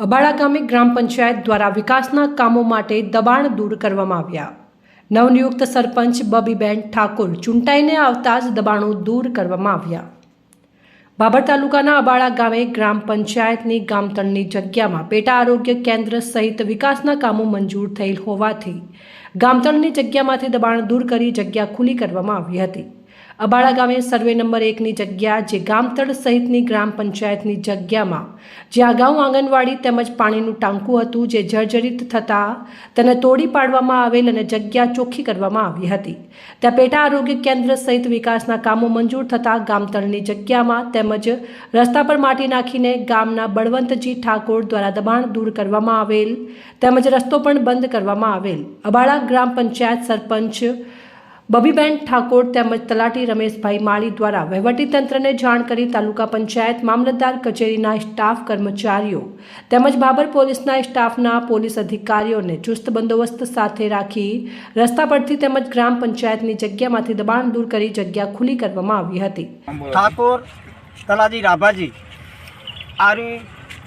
અબાડા ગામે ગ્રામ પંચાયત દ્વારા વિકાસના કામો માટે દબાણ દૂર કરવામાં આવ્યા. નવનિયુક્ત સરપંચ બબીબેન ઠાકોર ચૂંટાઈને આવતા જ દબાણો દૂર કરવામાં આવ્યા. બાબર તાલુકાના અબાળા ગામે ગ્રામ પંચાયતની ગામતળની જગ્યામાં પેટા આરોગ્ય કેન્દ્ર સહિત વિકાસના કામો મંજૂર થયેલ હોવાથી ગામતળની જગ્યામાંથી દબાણ દૂર કરી જગ્યા ખુલ્લી કરવામાં આવી હતી. અબાડા ગામે સર્વે નંબર એકની જગ્યા જે ગામતળ સહિતની ગ્રામ પંચાયતની જગ્યામાં, જે અગાઉ આંગણવાડી તેમજ પાણીનું ટાંકું હતું જે જર્જરિત થતાં તેને તોડી પાડવામાં આવેલ અને જગ્યા ચોખ્ખી કરવામાં આવી હતી. ત્યાં પેટા આરોગ્ય કેન્દ્ર સહિત વિકાસના કામો મંજૂર થતાં ગામતળની જગ્યામાં તેમજ રસ્તા પર માટી નાખીને ગામના બળવંતજી ઠાકોર દ્વારા દબાણ દૂર કરવામાં આવેલ તેમજ રસ્તો પણ બંધ કરવામાં આવેલ. અબાળા ગ્રામ પંચાયત સરપંચ બબીબેન ઠાકોર તેમજ તલાટી રમેશભાઈ માળી દ્વારા વહીવટીતંત્રને જાણ કરી તાલુકા પંચાયત મામલતદાર કચેરીના સ્ટાફ કર્મચારીઓ તેમજ બાબર પોલીસના સ્ટાફના પોલીસ અધિકારીઓને ચુસ્ત બંદોબસ્ત સાથે રાખી રસ્તા પરથી તેમજ ગ્રામ પંચાયતની જગ્યામાંથી દબાણ દૂર કરી જગ્યા ખુલ્લી કરવામાં આવી હતી. ઠાકોર તલાજી રાભાજી, આરી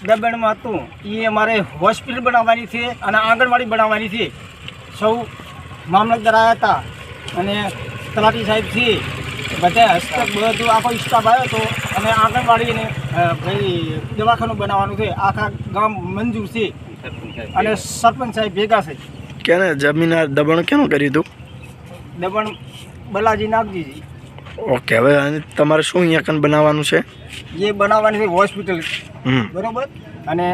દબાણમાં હતું. એ અમારે હોસ્પિટલ બનાવવાની છે અને આંગણવાડી બનાવવાની છે. સૌ મામલતદાર આવ્યા હતા. અને તલાટી સાહેબ છે બધા હસ્તક બધું આખો સ્ટાફ આવ્યો હતો. અને આંગણવાડીને ભાઈ દવાખાનું બનાવવાનું છે. આખા ગામ મંજૂર છે. અને સરપંચ સાહેબ ભેગા છે. કેને જમીન દબાણ કેનું કર્યું હતું? દબણ બલાજી નાગજીજી. ઓકે હવે તમારે શું અહીંયા કન બનાવવાનું છે? જે બનાવવાની છે હોસ્પિટલ. બરાબર બરોબર? અને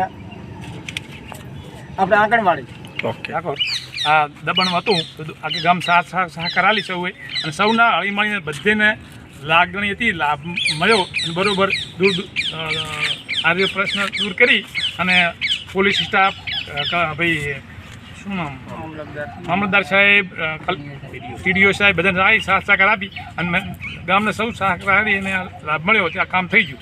આપણે આંગણવાડી. ઓકે. રાખો. આ દબાણ હતું આખી ગામ સાથ સહકાર આલી સૌએ. અને સૌના હળી મળીને બધેને લાગણી હતી, લાભ મળ્યો અને બરોબર દૂર આ જે પ્રશ્ન દૂર કરી અને પોલીસ સ્ટાફ ભાઈ, શું નામ? મામલતદાર સાહેબ ટીડીઓ સાહેબ બધાને આવી સાથ સહકાર આપી અને ગામને સૌ સહકાર આપી અને લાભ મળ્યો ત્યાં કામ થઈ ગયું.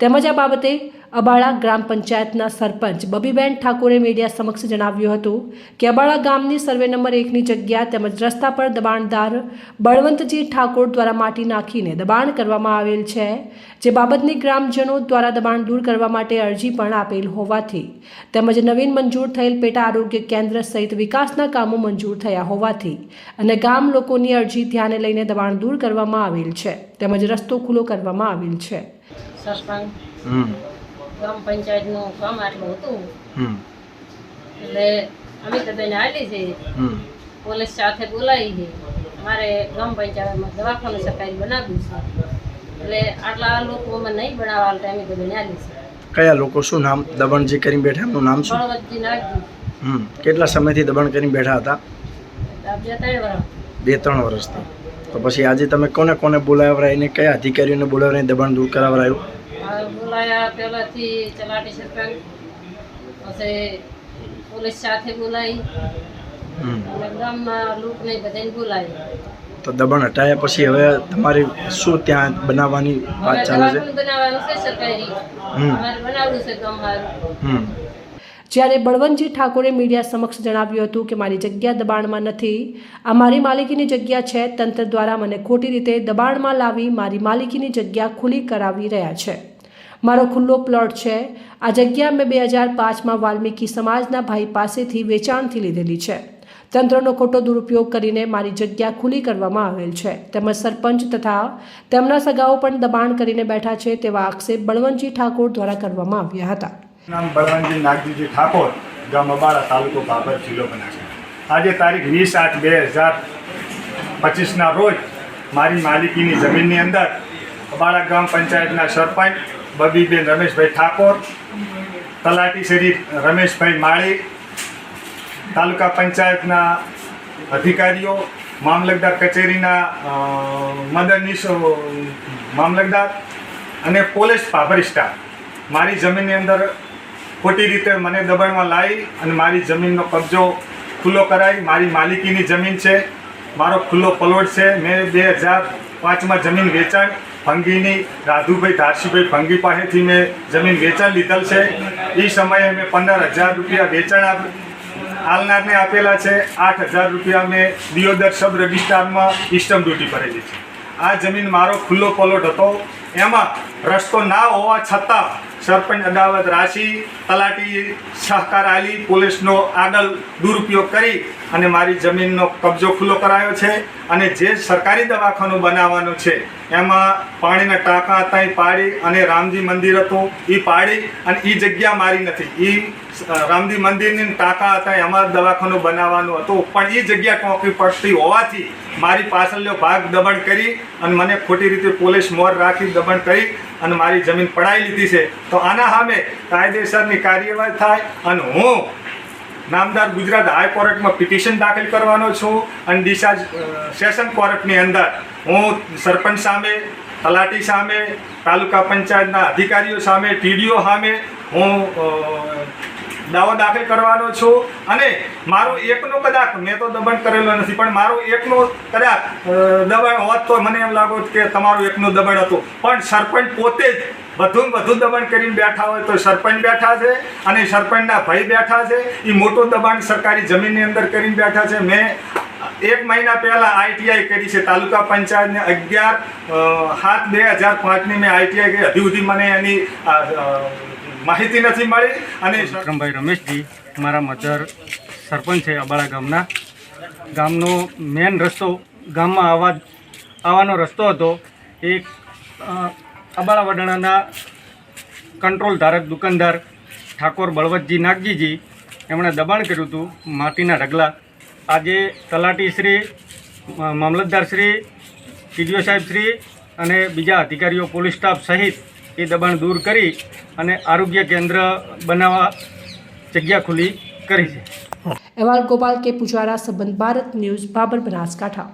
તેમજ આ બાબતે અબાળા ગ્રામ પંચાયતના સરપંચ બબીબેન ઠાકોરે મીડિયા સમક્ષ જણાવ્યું હતું કે અબાળા ગામની સર્વે નંબર એકની જગ્યા તેમજ રસ્તા પર દબાણદાર બળવંતજી ઠાકોર દ્વારા માટી નાખીને દબાણ કરવામાં આવેલ છે જે બાબતની ગ્રામજનો દ્વારા દબાણ દૂર કરવા માટે અરજી પણ આપેલ હોવાથી તેમજ નવીન મંજૂર થયેલ પેટા આરોગ્ય કેન્દ્ર સહિત વિકાસના કામો મંજૂર થયા હોવાથી અને ગામ લોકોની અરજી ધ્યાને લઈને દબાણ દૂર કરવામાં આવેલ છે તેમજ રસ્તો ખુલ્લો કરવામાં આવેલ છે. સરપંચ ગ્રામ પંચાયતનું કામ આટલું હતું. એટલે અમે તો બેન આવેલી છે. પોલીસ સાથે બોલાવી છે. અમારે ગ્રામ પંચાયતમાં દવાખાનું સરકારી બનાવ્યું છે. એટલે આટલા લોકો અમે નહીં બનાવવા ટાઈમે તો બેન આવેલી છે. કયા લોકો? શું નામ? દબણજી કરીને બેઠા? એમનું નામ શું? હમ. કેટલા સમયથી દબણ કરીને બેઠા હતા? બે ત્રણ વર્ષથી તો પછી આજે તમે કોને કોને બોલાવરાય ને કયા અધિકારીઓને બોલાવરાય દબાણ દૂર કરાવરાયું? બોલાયા પહેલાંથી ચલાટી સરકાર પછી પોલીસ સાથે બોલાવી અને ગામના લોકોને બધાને બોલાવી. તો દબાણ હટાયા પછી હવે તમારી શું ત્યાં બનાવવાની વાત ચાલે છે? દવાખાનું બનાવવાનું છે સરકારી. હમ. અમારે બનાવવું છે ગામ હારું હમ. જ્યારે બળવંતજી ઠાકોરે મીડિયા સમક્ષ જણાવ્યું હતું કે મારી જગ્યા દબાણમાં નથી આ મારી માલિકીની જગ્યા છે તંત્ર દ્વારા મને ખોટી રીતે દબાણમાં લાવી મારી માલિકીની જગ્યા ખુલ્લી કરાવી રહ્યા છે. મારો ખુલ્લો પ્લોટ છે. આ જગ્યા મેં બે હજાર પાંચમાં વાલ્મીકી સમાજના ભાઈ પાસેથી વેચાણથી લીધેલી છે. તંત્રનો ખોટો દુરુપયોગ કરીને મારી જગ્યા ખુલ્લી કરવામાં આવેલ છે. તેમજ સરપંચ તથા તેમના સગાઓ પણ દબાણ કરીને બેઠા છે તેવા આક્ષેપ બળવંતજી ઠાકોર દ્વારા કરવામાં આવ્યા હતા. નામ બળવંતજી નાગજીજી ઠાકોર, ગામ અબાળા, તાલુકો બાબર જિલ્લો બનાસકાંઠા. આજે તારીખ વીસ આઠ બે હજાર પચીસના રોજ મારી માલિકીની જમીનની અંદર અબાળા ગ્રામ પંચાયતના સરપંચ બબીબેન રમેશભાઈ ઠાકોર, તલાટી શ્રી રમેશભાઈ માળી, તાલુકા પંચાયતના અધિકારીઓ, મામલતદાર કચેરીના મદદનીશ મામલતદાર અને પોલીસ પાભર મારી જમીનની અંદર ખોટી રીતે મને દબાણમાં લાવી અને મારી જમીનનો કબજો ખુલ્લો કરાવી. મારી માલિકીની જમીન છે. મારો ખુલ્લો પ્લોટ છે. મેં બે હજાર પાંચમાં જમીન વેચાણ ફંગીની, રાધુભાઈ ધારસીભાઈ ફંગી પાસેથી મેં જમીન વેચાણ લીધેલ છે. એ સમયે મેં પંદર હજાર રૂપિયા વેચાણ આપ, આલનારને આપેલા છે. આઠ હજાર રૂપિયા મેં દિયોદર સબ રજિસ્ટ્રારમાં ઇસ્ટમ ડ્યુટી ભરેલી છે. આ જમીન મારો ખુલ્લો પ્લોટ હતો. એમાં રસ્તો ના હોવા છતાં સરપંચ અદાવત રાશી, તલાટી સહકાર આલી, પોલીસનો આગળ દુરુપયોગ કરી અને મારી જમીનનો કબજો ખુલ્લો કરાયો છે અને જે સરકારી દવાખાનું બનાવવાનું છે, એમાં પાણીના ટાંકા હતા એ પાડી અને રામજી મંદિર હતું એ પાડી અને એ જગ્યા મારી નથી. એ રામજી મંદિરની ટાંકા હતા એમાં દવાખાનું બનાવવાનું હતું. પણ એ જગ્યા કોપી પડતી હોવાથી મારી પાછળનો ભાગ દબણ કરી અને મને ખોટી રીતે પોલીસ મોર રાખી દબણ કરી અને મારી જમીન પડાવી લીધી છે. તો આના સામે કાયદેસરની કાર્યવાહી થાય અને હું નામદાર ગુજરાત હાઈકોર્ટમાં પિટિશન દાખલ કરવાનો છું અને ડીસા સેશન કોર્ટની અંદર હું સરપંચ સામે, તલાટી સામે, તાલુકા પંચાયતના અધિકારીઓ સામે, ટીડીઓ સામે હું દાવો દાખલ કરવાનો છું અને મારો એકનો કદાચ, મેં તો દબાણ કરેલો નથી, પણ મારો એકનો કદાચ દબાણ હોત તો મને એમ લાગો કે તમારું એકનું દબાણ હતું. પણ સરપંચ પોતે જ વધુ વધુ દબાણ કરીને બેઠા હોય તો સરપંચ બેઠા છે અને સરપંચના ભાઈ બેઠા છે. એ મોટું દબાણ સરકારી જમીનની અંદર કરીને બેઠા છે. મેં એક મહિના પહેલાં આઈટીઆઈ કરી છે. તાલુકા પંચાયતને અગિયાર સાત બે હજાર પાંચની મેં આઈટીઆઈ કરી. હજી સુધી મને એની માહિતી નથી મળી. અને વિક્રમભાઈ રમેશજી મારા મધર સરપંચ છે અબાળા ગામના. ગામનો મેન રસ્તો ગામમાં આવવા આવવાનો રસ્તો હતો. એ અ, અબાળા વડાણાના કંટ્રોલ ધારક દુકાનદાર ઠાકોર બળવતજી નાગજીજી એમણે દબાણ કર્યું હતું માટીના ઢગલા. આજે તલાટી શ્રી મામલતદાર શ્રી ટીડીઓ સાહેબ શ્રી અને બીજા અધિકારીઓ, પોલીસ સ્ટાફ સહિત એ દબાણ દૂર કરી અને આરોગ્ય કેન્દ્ર બનાવવા જગ્યા ખુલ્લી કરી છે. અહેવાલ ગોપાલ કે પુજારા, સંબંધ ભારત ન્યૂઝ, બાબર બનાસકાંઠા.